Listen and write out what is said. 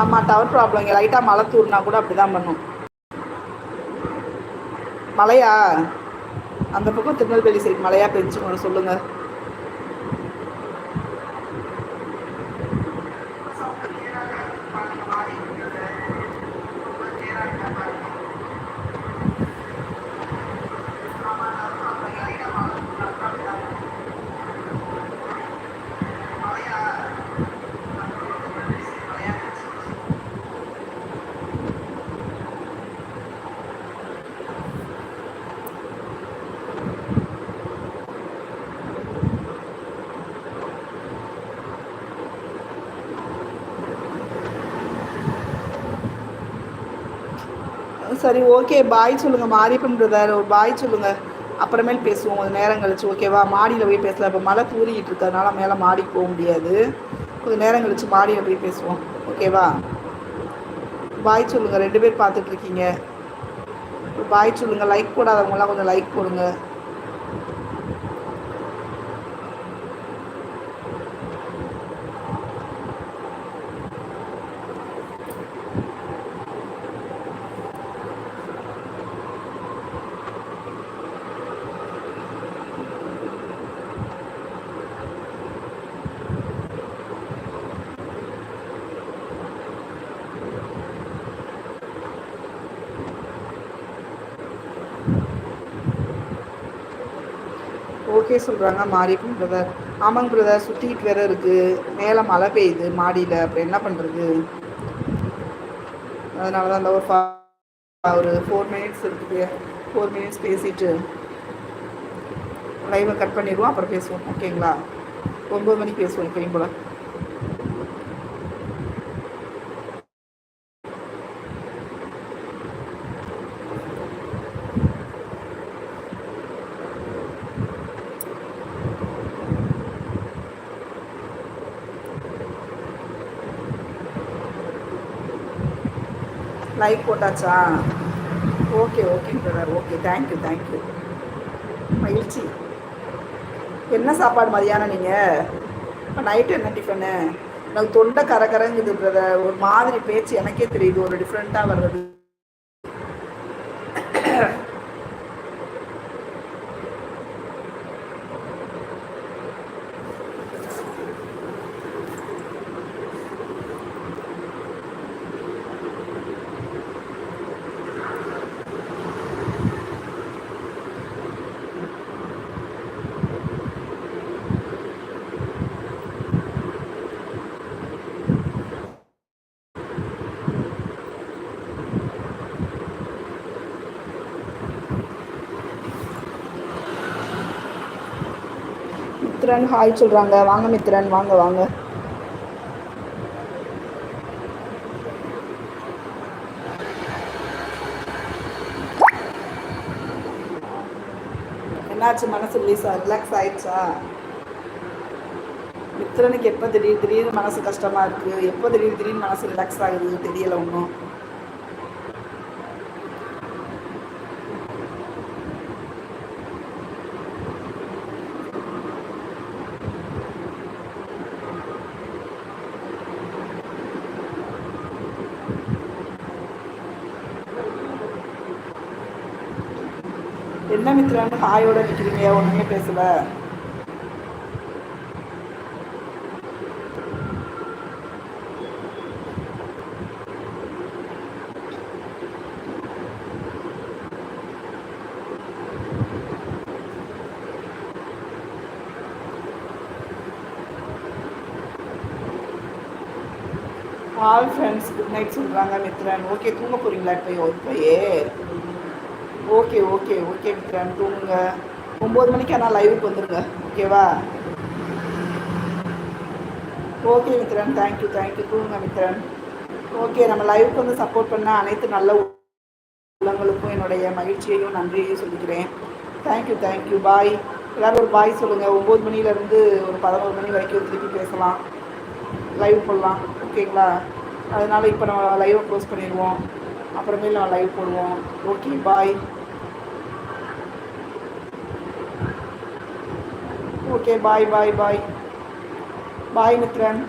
ஆமாம் tower problem இங்கே லைட்டாக மழை தூர்னா கூட அப்படி தான் பண்ணும். மழையா? அந்த பக்கம் திருநெல்வேலி சைடு மழையா பெஞ்சு சொல்லுங்கள் சரி ஓகே பாய் சொல்லுங்கள் மாரியப்பன் பிரதர் ஒரு பாய் சொல்லுங்கள் அப்புறமேல் பேசுவோம். கொஞ்சம் நேரம் கழிச்சு ஓகேவா மாடியில் போய் பேசலாம். இப்போ மழை தூரிக்கிட்டு இருக்கிறதுனால மேலே மாடிக்கு போக முடியாது. கொஞ்சம் நேரம் கழிச்சு மாடியில் போய் பேசுவோம். ஓகேவா பாய் சொல்லுங்கள் ரெண்டு பேர் பார்த்துட்ருக்கீங்க பாய் சொல்லுங்கள் லைக் போடாதவங்களாம் கொஞ்சம் லைக் போடுங்க. ஓகே சொல்கிறாங்க மாறிக்கும் பிரதர் ஆமாங்க பிரதர் சுற்றிக்கிட்டு வேற இருக்குது மேலே மழை பெய்யுது மாடியில். அப்புறம் என்ன பண்ணுறது அதனால தான் அந்த ஒரு ஃபா ஒரு ஃபோர் மினிட்ஸ் இருக்குது ஃபோர் மினிட்ஸ் பேசிட்டு லைவை கட் பண்ணிடுவோம் அப்புறம் பேசுவோம். ஓகேங்களா ஒம்பது மணிக்கு பேசுவோம் இப்போயும் போல் லைக் போட்டாச்சா? Okay okay brother okay thank you thank you மகிழ்ச்சி. என்ன சாப்பாடு மதியானம் நீங்கள் இப்போ நைட்டு என்ன டிஃபனு எனக்கு தொண்டை கரகரங்குது பிரதர் ஒரு மாதிரி பேச்சு எனக்கே தெரியுது. ஒரு டிஃப்ரெண்ட்டாக வர்றது. மித்ரன் ஹாய் சொல்கிறாங்க வாங்க மித்ரன் வாங்க வாங்க. என்னாச்சு மனசு ரிலீஸ் ரிலாக்ஸ் ஆயிடுச்சா? மித்ரனுக்கு எப்போ திடீர் திடீர்னு மனசு கஷ்டமாக இருக்குது எப்போ திடீர் திடீர்னு மனசு ரிலாக்ஸ் ஆகுது? தெரியலை ஒன்றும் என்ன மித்ரான்னு ஹாயோட நிற்கிறீங்க ஒன்றுமே பேசல. ஆல் ஃப்ரெண்ட்ஸ் குட் நைட் சொல்கிறாங்க மித்ரன். ஓகே தூங்க போகிறீங்களா இப்போ? இப்போயே ஓகே ஓகே ஓகே மித்ரன் தூங்குங்க. ஒம்பது மணிக்கு ஆனால் லைவுக்கு வந்துடுங்க ஓகேவா ஓகே மித்ரன் தேங்க்யூ தேங்க்யூ தூங்குங்க மித்ரன். ஓகே நம்ம லைவுக்கு வந்து சப்போர்ட் பண்ண அனைத்து நல்ல உள்ளங்களுக்கும் என்னுடைய மகிழ்ச்சியையும் நன்றியையும் சொல்லிக்கிறேன். தேங்க்யூ தேங்க்யூ பாய் எல்லோரும் ஒரு பாய் சொல்லுங்கள் ஒம்பது மணிலேருந்து ஒரு பதினோரு மணி வரைக்கும் திருப்பி பேசலாம். லைவ் போடலாம் ஓகேங்களா? அதனால் இப்போ நம்ம லைவை க்ளோஸ் பண்ணிடுவோம். அப்புறமேல் நான் லைவ் போடுவோம். Okay bye okay bye bye bye bye Mithran.